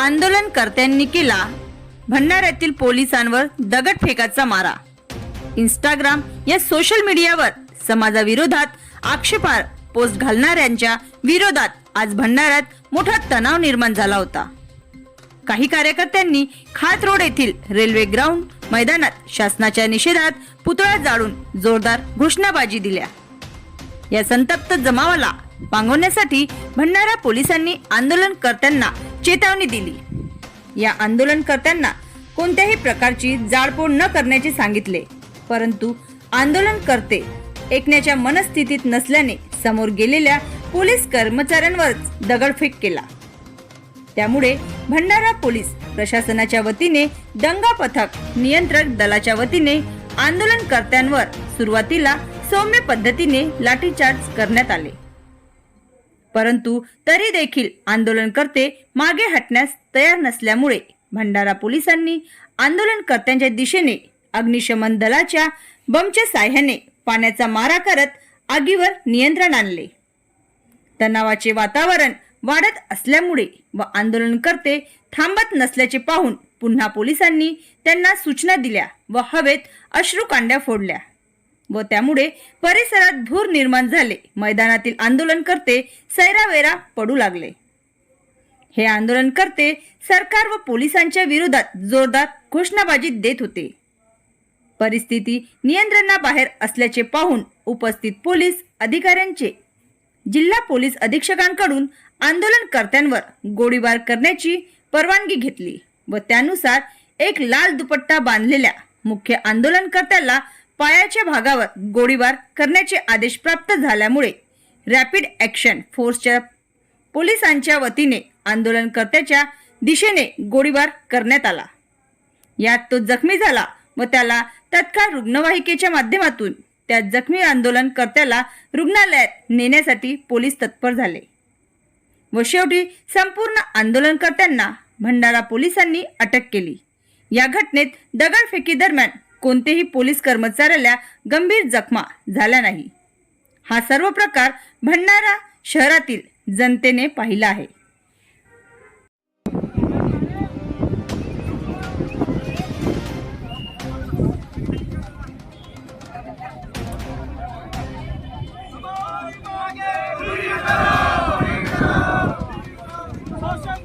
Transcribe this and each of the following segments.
आंदोलनकर्त्यांनी केला. भंडाऱ्यातील पोलिसांवर दगडफेकाचा मारा. इंस्टाग्राम या सोशल मीडियावर समाजाविरोधात आक्षेपार पोस्ट घालणाऱ्यांच्या विरोधात आज भंडाऱ्यात मोठा तणाव निर्माण झाला होता. काही कार्यकर्त्यांनी खात रोड येथील रेल्वे ग्राउंड मैदानात शासनाच्या निषेधात पुतळा जाळून जोरदार घोषणाबाजी दिल्या. या संतप्त जमावाला पांगवण्यासाठी भंडारा पोलिसांनी आंदोलनकर्त्यांना चेतावणी दिली. या आंदोलनकर्त्यांना कोणत्याही प्रकारची जाळपोळ न करण्याचे सांगितले परंतु आंदोलनकर्ते ऐकण्याच्या मनस्थितीत नसल्याने समोर गेलेल्या पोलीस कर्मचाऱ्यांवरच दगडफेक केला. त्यामुळे भंडारा पोलीस प्रशासनाच्या वतीने दंगा पथक नियंत्रक दलाच्या वतीने आंदोलनकर्त्यांवर सुरुवातीला सौम्य पद्धतीने लाठीचार्ज करण्यात आले. परंतु तरी देखील आंदोलनकर्ते मागे हटण्यास तयार नसल्यामुळे भंडारा पोलिसांनी आंदोलनकर्त्यांच्या दिशेने अग्निशमन दलाच्या बमच्या साह्याने पाण्याचा मारा करत आगीवर नियंत्रण आणले. तणावाचे वातावरण वाढत असल्यामुळे व आंदोलनकर्ते थांबत नसल्याचे पाहून पुन्हा पोलिसांनी त्यांना सूचना दिल्या व हवेत अश्रुकांड्या फोडल्या. व त्यामुळे परिसरात धूर निर्माण झाले. मैदानातील आंदोलनकर्ते सैरावेरा पडू लागले. हे आंदोलनकर्ते सरकार व पोलिसांच्या विरोधात जोरदार घोषणाबाजी देत होते. परिस्थिती नियंत्रणाबाहेर असल्याचे पाहून उपस्थित पोलीस अधिकाऱ्यांचे जिल्हा पोलीस अधीक्षकांकडून आंदोलनकर्त्यांवर गोळीबार करण्याची परवानगी घेतली व त्यानुसार एक लाल दुपट्टा बांधलेल्या मुख्य आंदोलनकर्त्याला पायाच्या भागावर गोळीबार करण्याचे आदेश प्राप्त झाल्यामुळे रॅपिड ॲक्शन फोर्सच्या पोलिसांच्या वतीने आंदोलनकर्त्याच्या दिशेने गोळीबार करण्यात आला. यात तो जखमी झाला व त्याला तत्काळ रुग्णवाहिकेच्या माध्यमातून त्या जखमी आंदोलनकर्त्याला रुग्णालयात नेण्यासाठी पोलीस तत्पर झाले व शेवटी संपूर्ण आंदोलनकर्त्यांना भंडारा पोलिसांनी अटक केली. या घटनेत दगडफेकी दरम्यान कोणतेही पोलीस कर्मचाऱ्याला गंभीर जखमा झाल्या नाही. हा सर्व प्रकार भंडारा शहरातील जनतेने पाहिला आहे. सोशल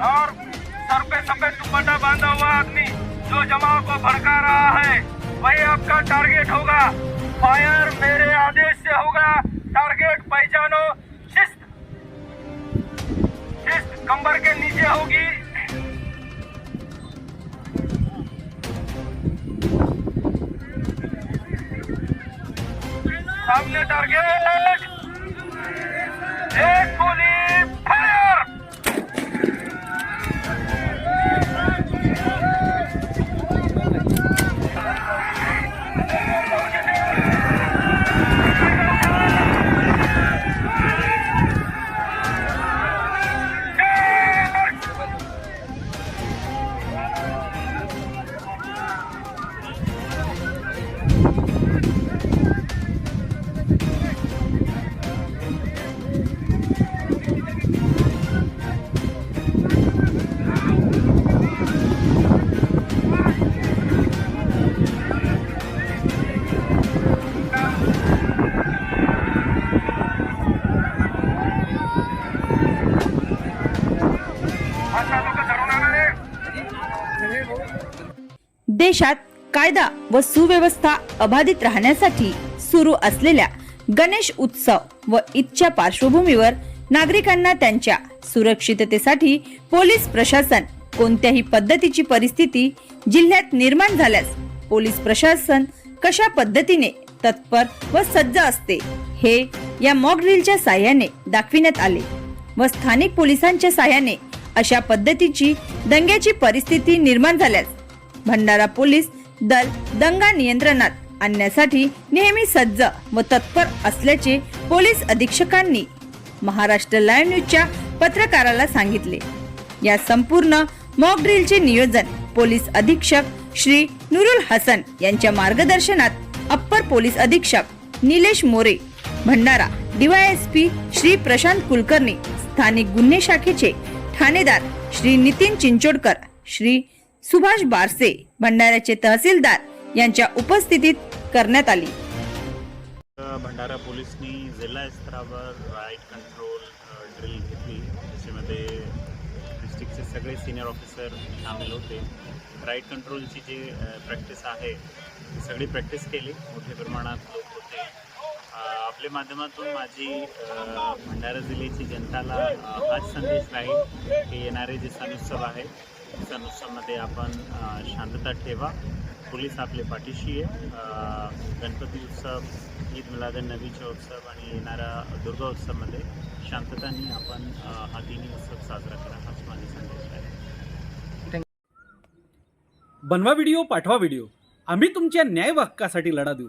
और सर पे सफ़ेद दुपट्टा बांधा हुआ आदमी जो जमाव को भड़का रहा है, वही आपका टारगेट होगा। फायर मेरे आदेश से होगा। टारगेट पहचानो कंबर के नीचे होगी। सामने टारगेट एक गोली। देशात कायदा व सुव्यवस्था अबाधित राहण्यासाठी सुरू असलेल्या गणेश उत्सव व ईदच्या पार्श्वभूमीवर नागरिकांना त्यांच्या सुरक्षिततेसाठी पोलीस प्रशासन कोणत्याही पद्धतीची परिस्थिती जिल्ह्यात निर्माण झाल्यास पोलीस प्रशासन कशा पद्धतीने तत्पर व सज्ज असते हे या मॉक ड्रिलच्या साह्याने दाखविण्यात आले व स्थानिक पोलिसांच्या साह्याने अशा पद्धतीची दंग्याची परिस्थिती निर्माण झाल्यास भंडारा पोलीस दल दंगा नियंत्रणात आणण्यासाठी नेहमी सज्ज व तत्पर असल्याचे पोलीस अधीक्षकांनी महाराष्ट्र लाईव्ह न्यूजच्या पत्रकाराला सांगितले. या संपूर्ण मॉक ड्रिलचे नियोजन पोलीस अधीक्षक श्री नुरुल हसन यांच्या मार्गदर्शनात अप्पर पोलीस अधीक्षक निलेश मोरे भंडारा डीवायएसपी श्री प्रशांत कुलकर्णी स्थानिक गुन्हे शाखेचे ठाणेदार श्री नितीन चिंचोडकर श्री सुभाष बारसे भंडाऱ्याचे तहसीलदार यांच्या उपस्थितीत करण्यात आली. भंडारा पोलिसनी जिल्हा स्तरावर राईट कंट्रोल ड्रिल घेतली. त्याच्यामध्ये डिस्ट्रिक्टचे सगळे सिनियर ऑफिसर सामील होते. राईट कंट्रोलची जी प्रॅक्टिस आहे ती सगळी प्रॅक्टिस केली. मोठ्या प्रमाणात आपल्या माध्यमातून माझी भंडारा जिल्ह्याची जनताला हाच संदेश राहील की येणारे जे सण उत्सव आहे सण उत्सवमध्ये आपण शांतता ठेवा. पोलीस आपले पाठीशी आहे. गणपती उत्सव ईद मिलादन नबीचा उत्सव आणि येणारा दुर्गा उत्सवमध्ये शांतताने आपण हा तिन्ही उत्सव साजरा करा हाच माझा संदेश आहे. बनवा व्हिडिओ पाठवा व्हिडिओ. आम्ही तुमच्या न्याय व लढा देऊ.